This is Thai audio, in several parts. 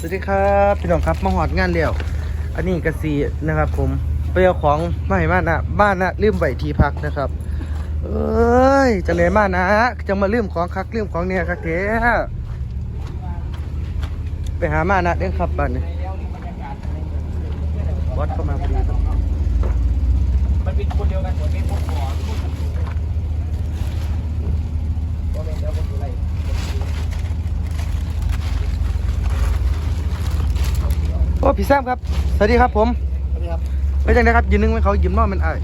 สวัสดีครับพี่น้องครับมาหอดงานแล้วอันนี้กระสีนะครับผมไปเอาของมาให้บ้านนะบ้านนะลืมไว้ที่พักนะครับเอ้ยจะเลยมานะจะมาลืมของคักลืมของเนี่ยคักเถอะไปหามานะเด้อครับบ้านนี้วัดเข้ามาพอดีมันเป็นคนเดียวกันหมดเป็นพวกหมอพวกก็เป็นแล้วก็คืออะไร โอ้พี่แซมครับ สวัสดีครับผมสวัสดีครับไปจังไดครับยืนนึงให้เขายืมน้อมันไอ้าย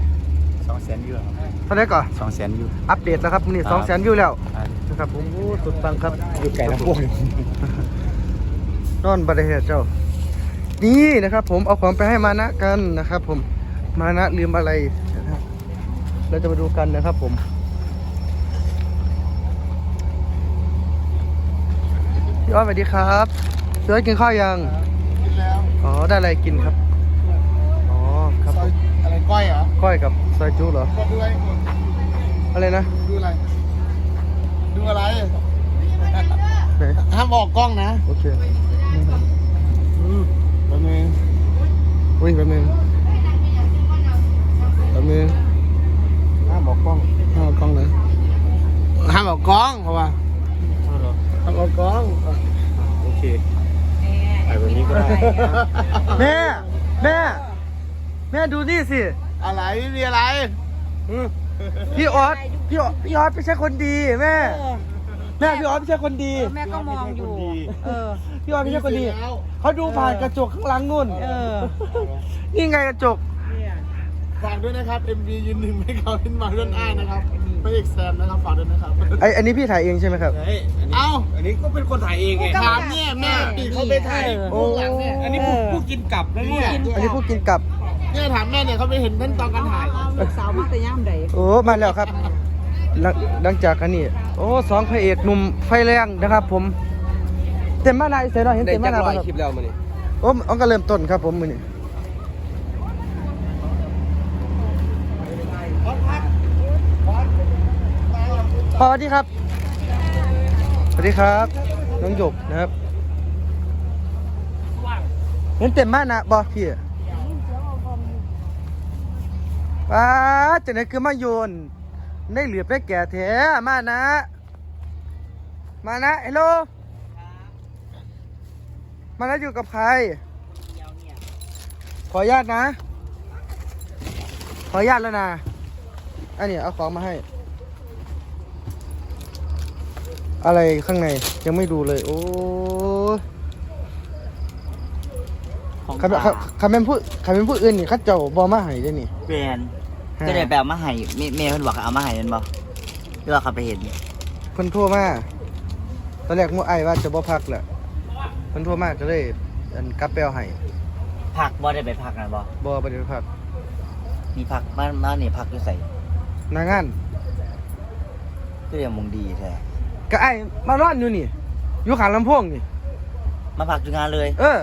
สองแสนวิวครับเท่าไหรก่อนสองแสนวิวอัปเดตแล้วครับมื้อนี่ครัสองบแสนวิวแล้วนะครับผมโอ้สุดปังครับอยู่ไกลลำโพงนอนบัไดเหตุเจ้า นี่นะครับ ผมเอาของไปให้มานะกันนะครับ ผมมานะลืมอะไรนะครับเราจะมาดูกันนะครับ ผมพี่อ้อยสวัสดีครับพี่อ้อยกินข้าวยังกินแล้ว อ๋อ ได้อะไรกินครับ อ๋อ ครับซอยอะไรก้อยเหรอก้อยกับซอยจุเหรอ ก็ดูอะไรอะไรนะ ดูอะไร ดูอะไร ไหน ห้ามออกกล้องนะโอเคอืมแป๊บนึงอุ้ยแป๊บนึงแป๊บนึงห้ามบอกกล้อง ห้ามออกกล้องเลยห้ามออกกล้องเพราะว่าห้ามออกกล้อง โอเค ไป แบบนี้ก็ได้แม่แม่แม่ดูนี่สิอะไรไม่มีอะไรพี่ออสพี่ออสพี่ออสไม่ใช่คนดีแม่แม่พี่ออสไม่ใช่คนดี แม่ก็มองอยู่ เออ พี่ออสไม่ใช่คนดีแล้วเขาดูผ่านกระจกข้างหลังนู่นเออนี่ไงกระจก ฝากด้วยนะครับ MV ยืนหนึ่งให้เขาเป็นมาเรื่องอ้ายนะครับพระเอกแซมนะครับฝากด้วยนะครับไออันนี้พี่ถ่ายเองใช่ไหมครับ เอ้าอันนี้ก็เป็นคนถ่ายเองไงถามเนี่ยแม่ปีเขาไปถ่ายโอ้พวกหลังเนี่ยอันนี้ผู้ผู้กินกลับนะเนี่ยอันนี้พูดกินกลับเนี่ยถามแม่เนี่ยเขาไปเห็นท่านตอนการถ่ายลูกสาวมาแต่ย่ามใดโอ้มาแล้วครับหลังหลังจากอันนี้โอ้สองพระเอกหนุ่มไฟแรงนะครับ ผม เต็มมานายเสร็จแล้วเห็นเต็มมานายครับคลิปแล้วมานี่โอ้มันก็เริ่มต้นครับผมมือนี้ พอดีครับสวัสดีครับ น้องหยกนะครับเห็นเต็มมากนะบอพี่ป้าดจะไหนคือมาโยนได้เหลือได้แก่แท้มานะ มานะเฮลโลมานะอยู่กับใคร ขออนุญาตนะ ขออนุญาตแล้วนะอันนี้เอาของมาให้ อะไรข้างในยังไม่ดูเลย โอ้ยของคำเป็นฝากคำเป็นผู้คำเป็นผู้อื่นนี่เข้าเจ้าบอมาให้ได้นี่แบรนด์ก็เลยแปลมาให้เมเมย์เพิ่นบอกเอามาให้นั่นบ่หรือว่าเขาไปเห็นเพิ่นโทั่วมาตอนแรกหมู่ไอ้ายว่าจะบ่พักแหละเพิ่นโทั่วมาก็เลยอันกลับไปเอาให้พักบ่ได้ไปพักนั่นบ่บ่บ่ได้ไปพักมีพักบ้านบ้านนี่พักอยู่ใส่หนางานก็เรียกมงดีแท้ ก็ไอ้ายมานอนอยู่นี่ อยู่ข้างลำโพงนี่ มาพักอยู่งานเลยเออ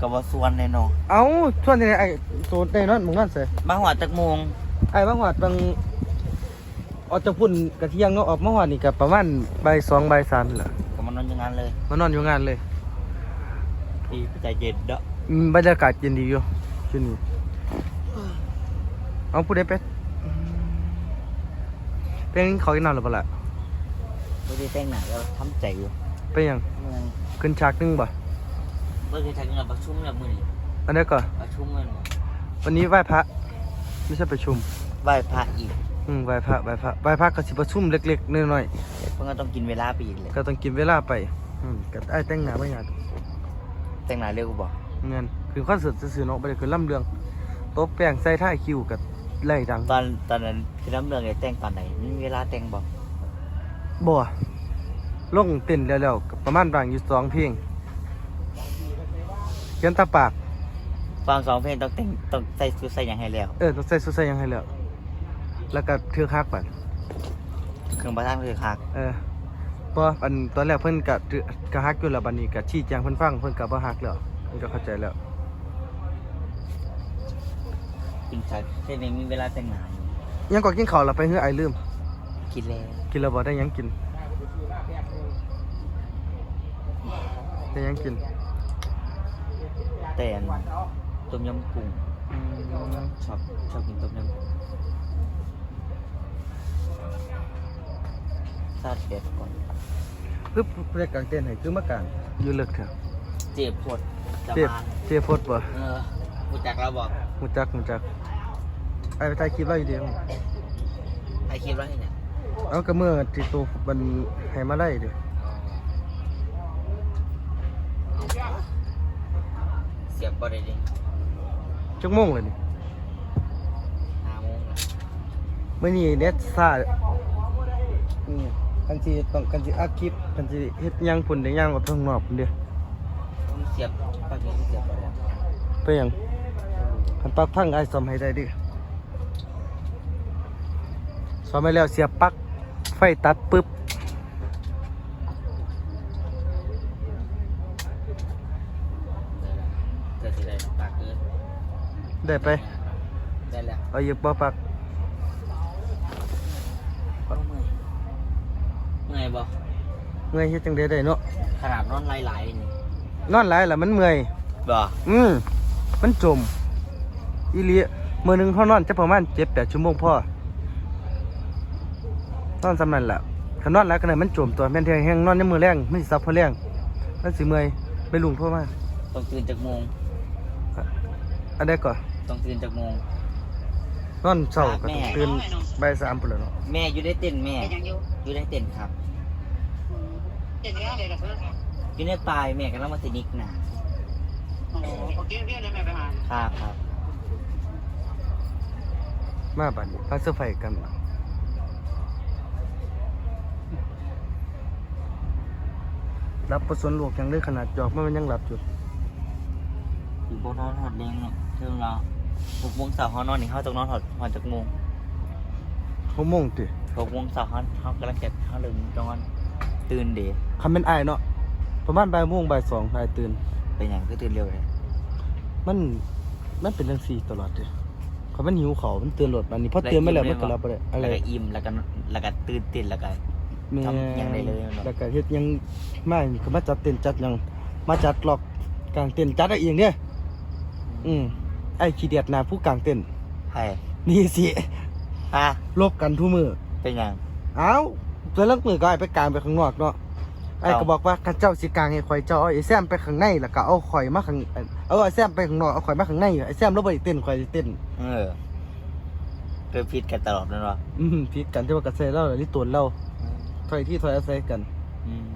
ก็บ่ส่วนแน่นอนเอาส่วนที่ไหนไอ้โซนได้นอนหมึงนอนเสยมาหัวจักโมงไอ้บางหวัดบางออกจากพุ่นกะเที่ยงเนาะออกมาหวัดนี่กับประมาณบ่ายสองบ่ายสามนี่แหละก็มานอนอยู่งานเลยมานอนอยู่งานเลยดีใจเย็นเด้ออืมบรรยากาศเย็นดีอยู่ที่นี่เอาพูดได้เป็ดเป็นขอกินน้ำหรือเปล่าล่ะ บ่ได้แต่งหน้าแล้วทำใจอยู่เป็นหยังเมื่อยขึ้นฉากหนึงบ่บ่เคยใช้เงินประชุมแล้วมื้อนี้อันนี้ก็ประชุมเงินวันนี้ไหว้พระไม่ใช่ประชุม ไหว้พระอีกอืมไหว้พระไหว้พระไหว้พระก็สิประชุมเล็กๆน้อยเพิ่นก็ต้องกินเวลาไปอีกเลยๆก็ต้องกินเวลาไปอืมกับไอ้ายแต่งหน้าไม่งานแต่งหน้าเร็วบ่เงินคือคอนเสิร์ตซื่อๆเนาะบ่ได้คือล่ำเรืองโต๊ะแป้งใส่ท่าคิวกับไล่ดังตอนตอนนั้นคือน้ำเรื่องไอ้แต่งตอนไหนมีเวลาแต่งบ่ บ่ลงเต้นแล้วๆก็ประมาณบางอยู่สองเพลงเขียนตาปาก ฟังสองเพลงต้องแต่งต้องใส่ชุดใส่หยังให้แล้ว เออต้องใส่สุดใส่หยังให้แล้ว แล้วก็เทือกฮักบัดเครื่องประทับคือคักเออเพราะอันตอนแรกเพิ่นก็เทือกก็ฮักอยู่แล้วบัดนี้ก็ชี้แจงเพิ่นฟังเพิ่นก็บ่ฮักแล้วเพิ่นก็เข้าใจแล้วกินชัดเช่นนี้มีเวลาแต่งงานอยู่ยังก็กินข้าวแล้วไปเฮือไอลืม กินแล้วกินแล้วบ่ได้หยังกิน ได้หยังกินแต่ต้มยำกุ้งชอบชอบกินต้มยำกุ้งซาดเป็ดก่อนปึ๊บเรียกกางเต้นให้คือมากางอยู่เลิกเถอะเจ็บปวดจะเจ็บมาเจ็บพดบ่เออผู้จักเราบอกหูจักหูจักไอ้ไปถ่ายคลิปเราอยู่เดียวไอคิดว่าให้เนี่ย เอากระเมื่อที่ตัวมันให้มาไล่เด้อเสียบบ่ได้ดิจักโมงเลยนี่ห้าโมงนะมื่อนี้เน็ตซ่าอืมกันสิต้องกันสิอัดคลิปกันสิเฮ็ดหยังพุ่นได้หยังออกข้างนอกพุ่นเด้อต้องเสียบปากนี้เสียบบ่ได้ไปหยังคันปลักพังไอ้ายซ่อมให้ได้ดิซ่อมให้แล้วเสียบปลั๊กไฟตัดปึ๊บเกิดสิได้ปากเกินได้ไป ได้แล้วเอาอีกบ่ปลักก็เมื่อยเมื่อยบ่เมื่อยเฮ็ดจังได๋ได้เนาะขนาดนอนไหลๆนี่นอนหลายล่ะมันเมื่อย บ่อืมมันจม อีหลีมื้อหนึงเฮานอนจะประมาณ7-8ชั่วโมงพอ นอนสำนั้นล่ะคันนอนหลายก็ได้มันจมตัวแม่นเที่ยงแฮงนอนยามมื้อแรงมันสิซับพอแรงมันสิเมื่อยไปลุงโทรมาต้องตื่นจากโมงอันใดก่อนต้องตื่นจากโมงนอนเช้าก็แม่ต้องตื่นบ่ายสามพุ่นแล้วเนาะแม่อยู่ได้เต้นแม่ยังอยู่อยู่ได้เต้นครับเจ็ดเรื่องเลยเหรอเพื่อนอยู่ในปลายแม่กำลังมาตินิกนะโอ้โหโอเคเรียกเลยแม่ไปหาครับครับมาบัดนี้มาเซอร์ไพรส์กัน รับประสนลูกยังได้ขนาดจอกมันยังหลับอยู่อยู่บนนอนหอดเลี้ยงเนาะเชิงเราหกโมงเสาร์เขานอนนี่เขาต้องนอนหอดหอดจากโมงเขาโมงติหกโมงเสาร์เขาเขากำลังจะเขาลืมนอนตื่นเด๋คำเป็นอายเนาะประมาณบ่ายโมงบ่ายสองอายตื่นเป็นอย่างก็ตื่นเร็วเลยมันมันเป็นจังซี่ตลอดเลยเขามันหิวเขาวมันตื่นรถบัดนี้พอตื่นมาแล้วมันก็รับบ่ได้อะไรแล้วก็อิ่มแล้วก็แล้วก็ตื่นเต้นแล้วก็ แม่ทำหยังได้เลยเนาะแล้วก็เฮ็ดหยังมาก็มาจัดเต็นท์จัดหยังมาจัดล็อกกลางเต็นท์จัดเอาเองเด้ออืมไอ้ขี้เดียดหน้าผู้กลางเต็นท์ใช่นี่สิฮะลบกันทุกมือเป็นอย่างเอ้าตัวเลิกมือก็ให้ไปกลางไปข้างนอกเนาะไอ้เอ้าก็บอกว่าข้าเจ้าสิกลางให้ข่อยเจ้าเอาไอ้แซมไปข้างในแล้วก็เอาข่อยมาข้างเอาไอ้แซมไปข้างนอกเอาข่อยมาข้างในไอ้แซมเราบ่ได้เต้นข่อยสิเต้นเออเพื่อพิดกันตลอดนั่นวะอืมผิดกันที่ว่ากระเซเราหรือตัวเราถ อยที่ถอยอาศัยกันอืม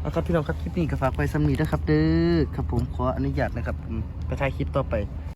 เอาครับพี่น้องครับคลิปนี้ก็ฝากไว้สำนีนะครับเด้อครับผมขออนุญาตนะครับอืมไปถ่ายคลิปต่อไป